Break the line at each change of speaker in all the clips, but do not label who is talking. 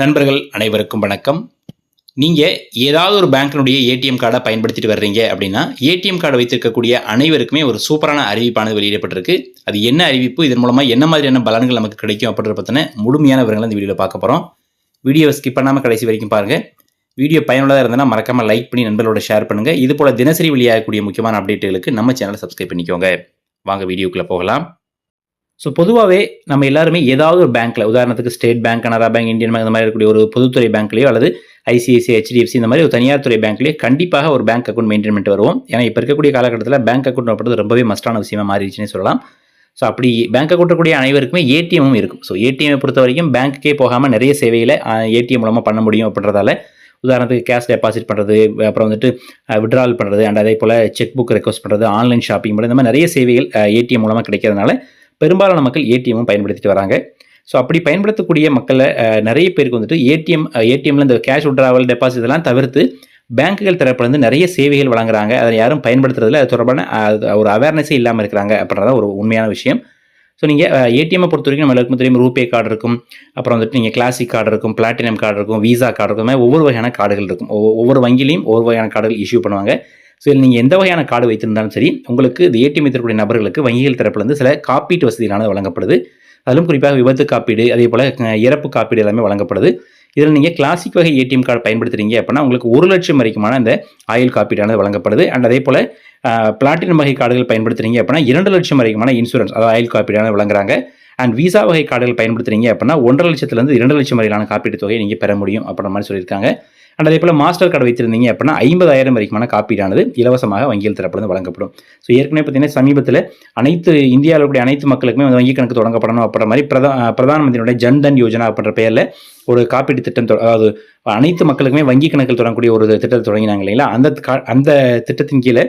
நண்பர்கள் அனைவருக்கும் வணக்கம். நீங்கள் ஏதாவது ஒரு பேங்க்கினுடைய ஏடிஎம் கார்டை பயன்படுத்திட்டு வர்றீங்க அப்படின்னா ஏடிஎம் கார்டு வைத்திருக்கக்கூடிய அனைவருக்குமே ஒரு சூப்பரான அறிவிப்பானது வெளியிடப்பட்டிருக்கு. அது என்ன அறிவிப்பு இதன் மூலமாக என்ன மாதிரியான பலன்கள் நமக்கு கிடைக்கும் அப்படின்றத பற்றின முழுமையான விவரங்களை இந்த வீடியோவில் பார்க்க போகிறோம் வீடியோவை ஸ்கிப் பண்ணாமல் கடைசி வரைக்கும் பாருங்கள் வீடியோ பயனுள்ளதாக இருந்ததுன்னா மறக்காமல் லைக் பண்ணி நண்பர்களோட ஷேர் பண்ணுங்கள் இது போல் தினசரி வெளியாகக்கூடிய முக்கியமான அப்டேட்டுகளுக்கு நம்ம சேனலை சப்ஸ்கிரைப் பண்ணிக்கோங்க. வாங்க வீடியோக்குள்ளே போகலாம். ஸோ பொதுவாகவே நம்ம எல்லாருமே ஏதாவது ஒரு பேங்க்கில் உதாரணத்துக்கு State Bank Canara Bank Indian Bank இந்த மாதிரி இருக்கக்கூடிய ஒரு பொதுத்துறை பேங்க்லையோ அல்லது ஐசிஐசி ஹெச்டிஎஃப்சி இந்த மாதிரி ஒரு தனியார் துறை பேங்க்லேயே கண்டிப்பாக ஒரு பேங்க் அக்கௌண்ட் மெயின்டைன் பண்ணிட்டு வருவோம். ஏன்னா இப்போ இருக்கக்கூடிய காலகட்டத்தில் பேங்க் அக்கௌண்ட் அப்படின்றது ரொம்பவே மஸ்டான விஷயமா மாறிடுச்சுன்னு சொல்லலாம். ஸோ அப்படி பேங்க் அக்கௌண்ட் இருக்கக்கூடிய அனைவருக்குமே ஏடிஎம்மும் இருக்கும். ஸோ ஏடிஎம்மை பொறுத்த வரைக்கும் பேங்க்குக்கே போகாமல் நிறைய சேவைகளை ஏடிஎம் மூலமாக பண்ண முடியும் அப்படின்றதால உதாரணத்துக்கு கேஷ் டெபாசிட் பண்ணுறது அப்புறம் வந்துட்டு விட்ரால் பண்ணுறது அண்ட் அதே போல் செக் புக் ரெக்வஸ்ட் பண்ணுறது ஆன்லைன் ஷாப்பிங் பண்ணுறது இந்த மாதிரி நிறைய சேவைகள் ஏடிஎம் மூலமாக கிடைக்கிறதுனால பெரும்பாலான மக்கள் ஏடிஎம்மும் பயன்படுத்திட்டு வராங்க. ஸோ அப்படி பயன்படுத்தக்கூடிய மக்களை நிறைய பேருக்கு வந்துட்டு ஏடிஎம் ஏடிஎம்ல இந்த கேஷ் விட்ராவல் டெபாசிட் இதெல்லாம் தவிர்த்து பேங்க்குகள் தரப்புலேருந்து நிறைய சேவைகள் வழங்குறாங்க. அதை யாரும் பயன்படுத்துறதுல அது தொடர்பான ஒரு அவேர்னஸே இல்லாமல் இருக்கிறாங்க அப்படின்றத ஒரு உண்மையான விஷயம். ஸோ நீங்கள் ஏடிஎம்மை பொறுத்த வரைக்கும் நம்ம எல்லாருக்கும் தெரியும் ரூபே கார்டு இருக்கும். அப்புறம் வந்துட்டு நீங்கள் கிளாசிக் கார்டு இருக்கும் பிளாட்டினம் கார்டு இருக்கும் விசா கார்டு இருக்கும் மாதிரி ஒவ்வொரு வகையான கார்டுகள் இருக்கும். ஒவ்வொரு வங்கிலையும் ஒவ்வொரு வகையான கார்டுகள் இஷ்யூ பண்ணுவாங்க. ஸோ இதில் நீங்கள் எந்த வகையான கார்டு வைத்திருந்தாலும் சரி உங்களுக்கு இது ஏடிஎம் தரக்கூடிய நபர்களுக்கு வங்கிகள் தரப்புலேருந்து சில காப்பீட்டு வசதிகளானது வழங்கப்படுது. அதிலும் குறிப்பாக விபத்து காப்பீடு அதே போல் இறப்பு காப்பீடு எல்லாமே வழங்கப்படுது. இதில் நீங்கள் கிளாசிக் வகை ஏடிஎம் கார்டு பயன்படுத்துகிறீங்க அப்படின்னா உங்களுக்கு ஒரு லட்சம் வரைக்குமான அந்த ஆயுள் காப்பீடானது வழங்கப்படுது. அண்ட் அதே போல் பிளாட்டினம் வகை கார்டுகள் பயன்படுத்துறீங்க அப்படின்னா இரண்டு லட்சம் வரைக்குமான இன்சூரன்ஸ் அதாவது ஆயுள் காப்பீடான வழங்குறாங்க. அண்ட் விசா வகை கார்டுகள் பயன்படுத்துறீங்க அப்படின்னா ஒன்றரை லட்சத்துலேருந்து இரண்டு லட்சம் வரையிலான காப்பீட்டு தொகையை நீங்கள் பெற முடியும் அப்படின்ற மாதிரி சொல்லியிருக்காங்க. அண்ட் அதே போல் மாஸ்டர் கார்டு வைத்திருந்தீங்க அப்படின்னா ஐம்பதாயிரம் வரைக்குமான காப்பீடானது இலவசமாக வங்கியில் தரப்படுது வழங்கப்படும். ஸோ ஏற்கனவே பார்த்தீங்கன்னா சமீபத்தில் அனைத்து இந்தியாவில் கூடிய அனைத்து மக்களுக்குமே வந்து வங்கி கணக்கு தொடங்கப்படணும் அப்படின்ற மாதிரி பிரதா பிரதான மந்திரியுடைய ஜன்தன் யோஜனா அப்படின்ற பெயரில் ஒரு காப்பீட்டு திட்டம் அதாவது அனைத்து மக்களுக்குமே வங்கி கணக்கில் தொடங்கக்கூடிய ஒரு திட்டத்தை தொடங்கினாங்க இல்லைங்களா? அந்த அந்த திட்டத்தின் கீழே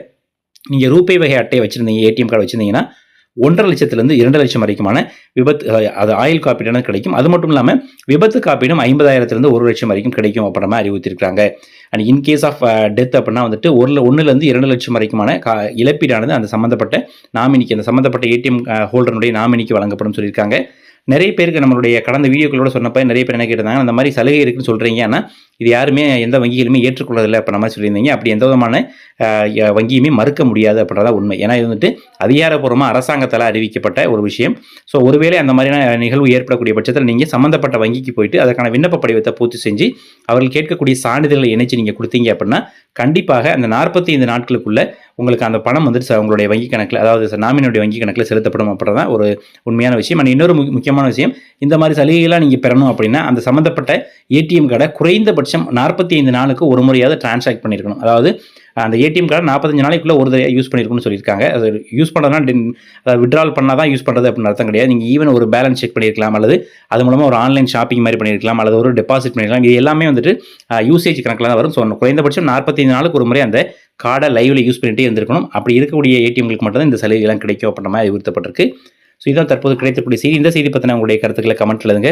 நீங்கள் ரூபே வகை அட்டையை வச்சுருந்தீங்க ஏடிஎம் கார்டு வச்சுருந்தீங்கன்னா ஒன்றரை லட்சத்துலேருந்து இரண்டு லட்சம் வரைக்குமான விபத்து அது ஆயில் காப்பீடான கிடைக்கும். அது மட்டும் இல்லாமல் விபத்து காப்பீடும் ஐம்பதாயிரத்துலேருந்து ஒரு லட்சம் வரைக்கும் கிடைக்கும் அப்படின்ற மாதிரி அறிவுறுத்திருக்காங்க and in case of death uh, அப்படின்னா வந்துட்டு ஒரு ஒன்றுலேருந்து இரண்டு லட்சம் வரைக்குமான கா இழப்பீடானது அந்த சம்மந்தப்பட்ட நாமினிக்கு அந்த சம்மந்தப்பட்ட ஏடிஎம் uh, ஹோல்டருடைய நாமினிக்கு வழங்கப்படும் சொல்லியிருக்காங்க. நிறைய பேருக்கு நம்மளுடைய கடந்த வீடியோக்களோட சொன்னப்போ நிறைய பேர் என்ன கேட்டிருந்தாங்க அந்த மாதிரி சலுகை இருக்குன்னு சொல்கிறீங்க ஆனால் இது யாருமே எந்த வங்கியிலுமே ஏற்றுக்கொள்ளதில்லை அப்போ நம்ம சொல்லியிருந்தீங்க. அப்படி எந்த விதமான வங்கியுமே மறுக்க முடியாது அப்படின்றத உண்மை. ஏன்னா இது வந்துட்டு அதிகாரப்பூர்வமாக அரசாங்கத்தால் அறிவிக்கப்பட்ட ஒரு விஷயம். ஸோ ஒருவேளை அந்த மாதிரியான நிகழ்வு ஏற்படக்கூடிய பட்சத்தில் நீங்கள் சம்மந்தப்பட்ட வங்கிக்கு போயிட்டு அதற்கான விண்ணப்ப படிவத்தை பூர்த்தி செஞ்சு அவர்கள் கேட்கக்கூடிய சான்றிதழ்களை இணைச்சு நீங்கள் கொடுத்தீங்க அப்படின்னா கண்டிப்பாக அந்த நாற்பத்தி ஐந்து நாட்களுக்குள்ள உங்களுக்கு அந்த பணம் வந்துட்டு உங்களுடைய வங்கி கணக்கில் அதாவது நாமினுடைய வங்கி கணக்கில் செலுத்தப்படும் அப்படின்றதான் ஒரு உண்மையான விஷயம். அண்ட் இன்னொரு முக்கியமான விஷயம் இந்த மாதிரி சலுகைகளாக நீங்கள் பெறணும் அப்படின்னா அந்த சம்மந்தப்பட்ட ஏடிஎம் கார்டை குறைந்தபட்சம் நாற்பத்தி ஐந்து நாளுக்கு ஒரு முறையாவது டிரான்சாக்ட் பண்ணியிருக்கணும் அதாவது அந்த ஏடிஎம் கார்டு நாற்பத்தஞ்சு நாளைக்குள்ளே ஒரு தடவை யூஸ் பண்ணியிருக்குன்னு சொல்லியிருக்காங்க. அது யூஸ் பண்ணுறதுனா அதை விட்ரால் பண்ணால் தான் யூஸ் பண்ணுறது அப்படின்னு அர்த்தம் கிடையாது. நீங்கள் ஈவன் ஒரு பேலன்ஸ் செக் பண்ணியிருக்கலாம் அல்லது அது மூலமாக ஒரு ஆன்லைன் ஷாப்பிங் மாதிரி பண்ணியிருக்கலாம் அல்லது ஒரு டெபாசிட் பண்ணியிருக்கலாம். இது எல்லாமே வந்துட்டு யூசேஜ் கணக்கில் தான் வரும். ஸோ குறைந்தபட்சம் நாற்பத்தைந்து நாளுக்கு ஒரு முறை அந்த கார்டை லைவில் யூஸ் பண்ணிகிட்டே இருந்திருக்கணும். அப்படி இருக்கக்கூடிய ஏடிஎம்களுக்கு மட்டும்தான் இந்த சலுகைலாம் கிடைக்கும் அப்படின்ற மாதிரி அறிவுறுத்தப்பட்டிருக்கு. ஸோ இதான் தற்போது கிடைக்கக்கூடிய செய்தி. இந்த செய்தி பற்றின உங்களுடைய கருத்துக்களை கமெண்ட்டில் எழுதுங்க.